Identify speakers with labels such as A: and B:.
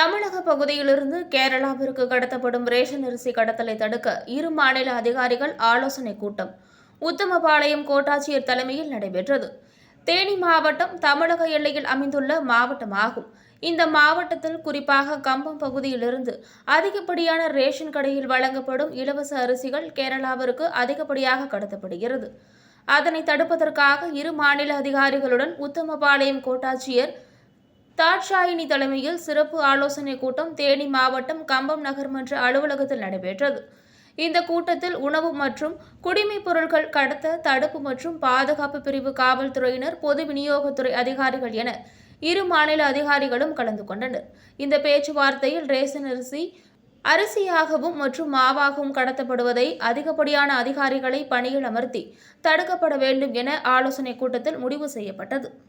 A: பகுதியிலிருந்து கேரளாவிற்கு கடத்தப்படும் ரேஷன் அரிசி கடத்தலை தடுக்க இரு மாநில அதிகாரிகள் ஆலோசனை கூட்டம். உத்தமபாளையம் கோட்டாட்சியர் தலைமையில் நடைபெற்றது. தேனி மாவட்டம் தமிழக எல்லையில் அமைந்துள்ள மாவட்டமாகும். இந்த மாவட்டத்தில் குறிப்பாக கம்பம் பகுதியிலிருந்து அதிகப்படியான ரேஷன் கடையில் வழங்கப்படும் இலவச அரிசிகள் கேரளாவிற்கு அதிகப்படியாக கடத்தப்படுகிறது. அதனை தடுப்பதற்காக இரு மாநில அதிகாரிகளுடன் உத்தமபாளையம் கோட்டாட்சியர் தாட்சாயினி தலைமையில் சிறப்பு ஆலோசனை கூட்டம் தேனி மாவட்டம் கம்பம் நகர்மன்ற அலுவலகத்தில் நடைபெற்றது. இந்த கூட்டத்தில் உணவு மற்றும் குடிமைப் பொருட்கள் கடத்த தடுப்பு மற்றும் பாதுகாப்பு பிரிவு காவல்துறையினர் பொது விநியோகத்துறை அதிகாரிகள் என இரு மாநில அதிகாரிகளும் கலந்து கொண்டனர். இந்த பேச்சுவார்த்தையில் ரேஷன் அரிசி அரிசியாகவும் மற்றும் மாவாகவும் கடத்தப்படுவதை அதிகப்படியான அதிகாரிகளை பணியில் அமர்த்தி தடுக்கப்பட வேண்டும் என ஆலோசனைக் கூட்டத்தில் முடிவு செய்யப்பட்டது.